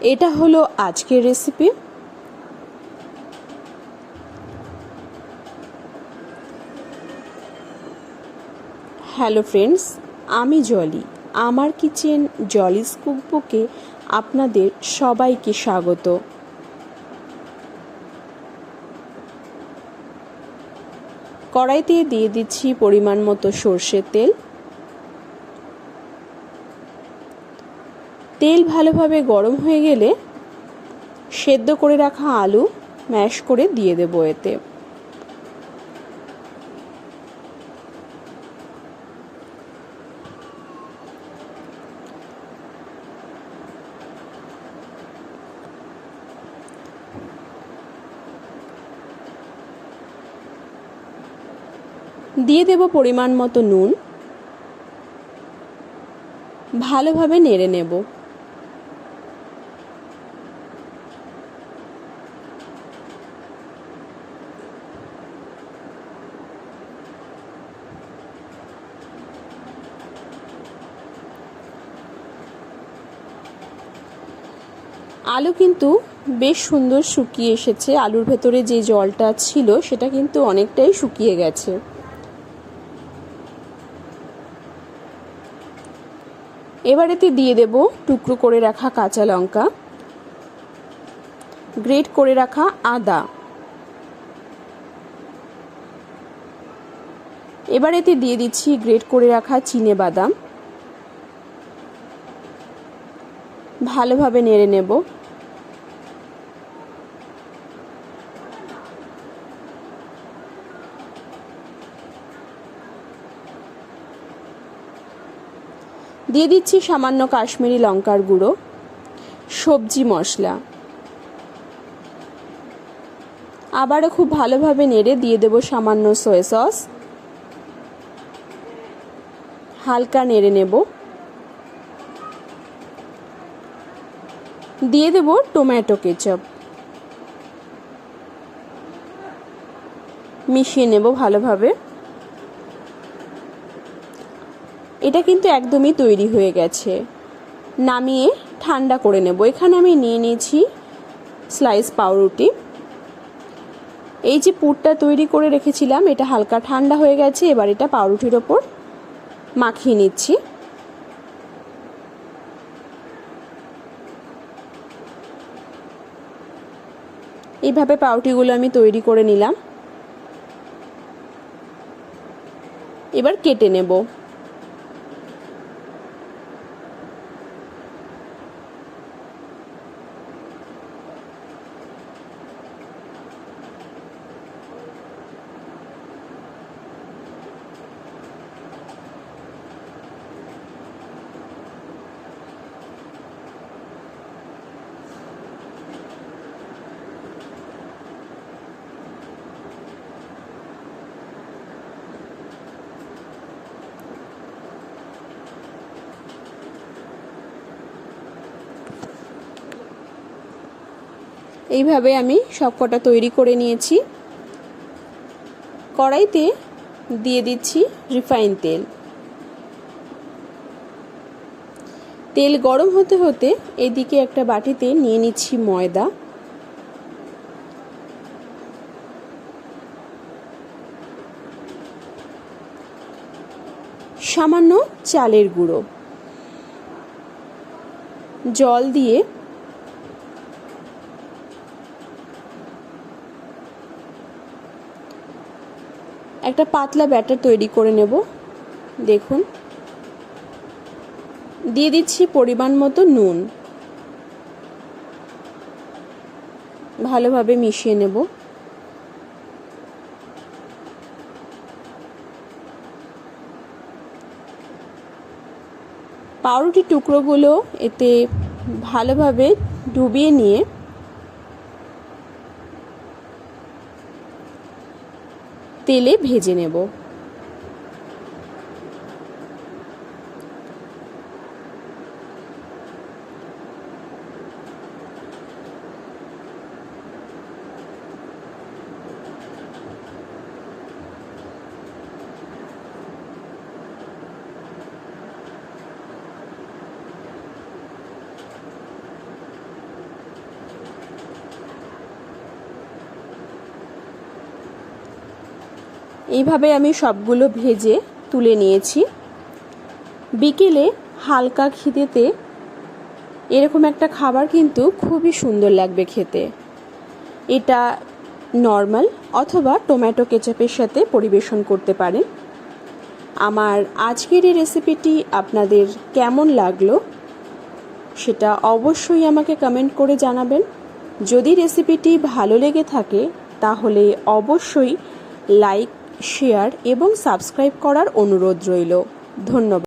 এটা হলো আজকের রেসিপি হ্যালো ফ্রেন্ডস আমি জলি আমার কিচেন জলিস কুকবুকে আপনাদের সবাইকে স্বাগত। কড়াইতে দিয়ে দিচ্ছি পরিমাণ মতো সর্ষের তেল। তেল ভালোভাবে গরম হয়ে গেলে সেদ্ধ করে রাখা আলু ম্যাশ করে দিয়ে দেবো এতে। দিয়ে দেব পরিমাণ মতো নুন। ভালোভাবে নেড়ে নেব। আলু কিন্তু বেশ সুন্দর শুকিয়ে এসেছে। আলুর ভেতরে যে জলটা ছিল, সেটা কিন্তু অনেকটাই শুকিয়ে গেছে। এবারেতে দিয়ে দেব টুকরো করে রাখা কাঁচা লঙ্কা, গ্রেট করে রাখা আদা। এবারেতে দিয়ে দিচ্ছি গ্রেট করে রাখা চিনে বাদাম। ভালোভাবে নেড়ে নেব। দিয়ে দিচ্ছি সামান্য কাশ্মীরি লঙ্কার গুঁড়ো, সবজি মশলা। আবারও খুব ভালোভাবে নেড়ে দিয়ে দেব সামান্য সয়া সস। হালকা নেড়ে নেব। দিয়ে দেব টমেটো কেচাপ। মিশিয়ে নেব ভালোভাবে। এটা কিন্তু একদমই তৈরি হয়ে গেছে। নামিয়ে ঠান্ডা করে নেব। এখানে আমি নিয়ে নিয়েছি স্লাইস পাউরুটি। এই যে পুরটা তৈরি করে রেখেছিলাম, এটা হালকা ঠান্ডা হয়ে গেছে, এবার এটা পাউরুটির ওপর মাখিয়ে নিচ্ছি। এইভাবে পাউটিগুলো আমি তৈরি করে নিলাম। এবার কেটে নেব। এইভাবে আমি সবকটা তৈরি করে নিয়েছি। কড়াইতে দিয়ে দিচ্ছি রিফাইন তেল। তেল গরম হতে হতে এদিকে একটা বাটিতে নিয়ে নিচ্ছি ময়দা। সামান্য চালের গুঁড়ো। জল দিয়ে একটা পাতলা ব্যাটার তৈরি করে নেব। দেখুন। দিয়ে দিচ্ছি পরিমাণ মতো নুন। ভালোভাবে মিশিয়ে নেব। পাউরুটি টুকরোগুলো এতে ভালোভাবে ডুবিয়ে নিয়ে তেলে ভেজে নেব। এইভাবে আমি সবগুলো ভেজে তুলে নিয়েছি। বিকেলে হালকা খিদেতে এরকম একটা খাবার কিন্তু খুবই সুন্দর লাগবে খেতে। এটা নর্মাল অথবা টমেটো কেচাপের সাথে পরিবেশন করতে পারেন। আমার আজকের এই রেসিপিটি আপনাদের কেমন লাগল সেটা অবশ্যই আমাকে কমেন্ট করে জানাবেন। যদি রেসিপিটি ভালো লেগে থাকে তাহলে অবশ্যই লাইক শেয়ার এবং সাবস্ক্রাইব করার অনুরোধ রইল। ধন্যবাদ।